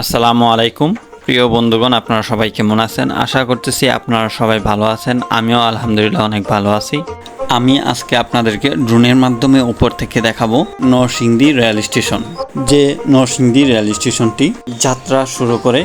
আসসালামু আলাইকুম। প্রিয় বন্ধুগণ, আপনারা সবাই কেমন আছেন? আশা করতেছি আপনারা সবাই ভালো আছেন। আমিও আলহামদুলিল্লাহ অনেক ভালো আছি। আমি আজকে আপনাদেরকে ড্রোনের মাধ্যমে উপর থেকে দেখাবো নরসিংদী রেল স্টেশন। যে নরসিংদী রেল স্টেশনটি যাত্রা শুরু করে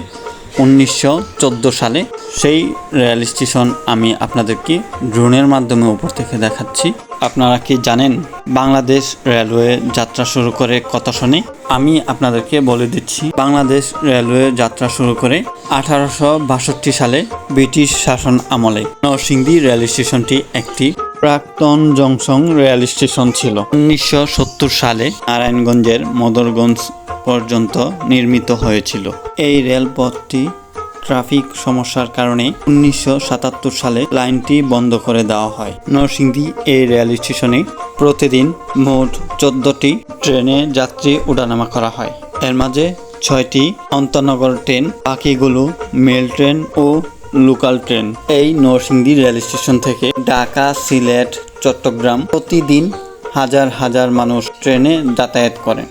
উনিশশো চোদ্দ সালে সেই রেল স্টেশন আমি আপনাদেরকে ড্রোনের মাধ্যমে উপর থেকে দেখাচ্ছি। আপনারা কি জানেন বাংলাদেশ রেলওয়ে যাত্রা শুরু করে কত সনে? আমি আপনাদেরকে বলে দিচ্ছি, বাংলাদেশ রেলওয়ে যাত্রা শুরু করে আঠারোশো বাষট্টি সালে ব্রিটিশ শাসন আমলে নরসিংদী রেল স্টেশনটি একটি প্রাক্তন জংশন রেল স্টেশন ছিল। উনিশশো সত্তর সালে নারায়ণগঞ্জের মদরগঞ্জ পর্যন্ত নির্মিত হয়েছিল। এই রেলপথটি ট্রাফিক সমস্যার কারণে উনিশশো সাতাত্তর সালে লাইনটি বন্ধ করে দেওয়া হয়। নরসিংদী এই রেল স্টেশনে প্রতিদিন মোট চোদ্দটি ট্রেনে যাত্রী ওঠানামা করা হয়। এর মাঝে ছয়টি অন্তনগর ট্রেন, বাকিগুলো মেল ট্রেন ও লোকাল ট্রেন। এই নরসিংদী রেল স্টেশন থেকে ঢাকা, সিলেট, চট্টগ্রাম প্রতিদিন হাজার হাজার মানুষ ট্রেনে যাতায়াত করে।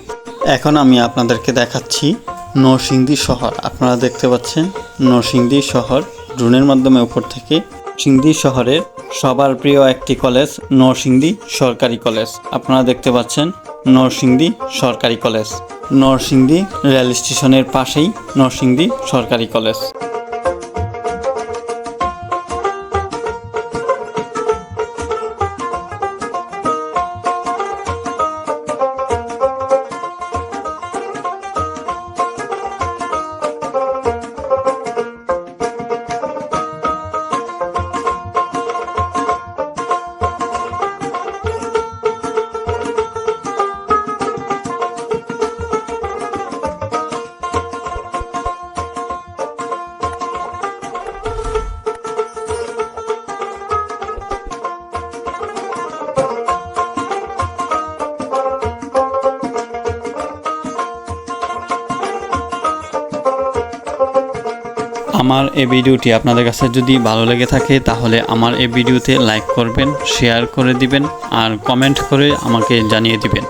এখন আমি আপনাদেরকে দেখাচ্ছি নরসিংদী শহর। আপনারা দেখতে পাচ্ছেন নরসিংদী শহর। ড্রোনের মাধ্যমে উপর থেকে সিংদি শহরের সবার প্রিয় একটি কলেজ নরসিংদী সরকারি কলেজ। আপনারা দেখতে পাচ্ছেন নরসিংদী সরকারি কলেজ। নরসিংদী রেল স্টেশনের পাশেই নরসিংদী সরকারি কলেজ। আমার এই ভিডিওটি আপনাদের কাছে যদি ভালো লেগে থাকে, তাহলে আমার এই ভিডিওতে লাইক করবেন শেয়ার করে দিবেন, আর কমেন্ট করে আমাকে জানিয়ে দিবেন।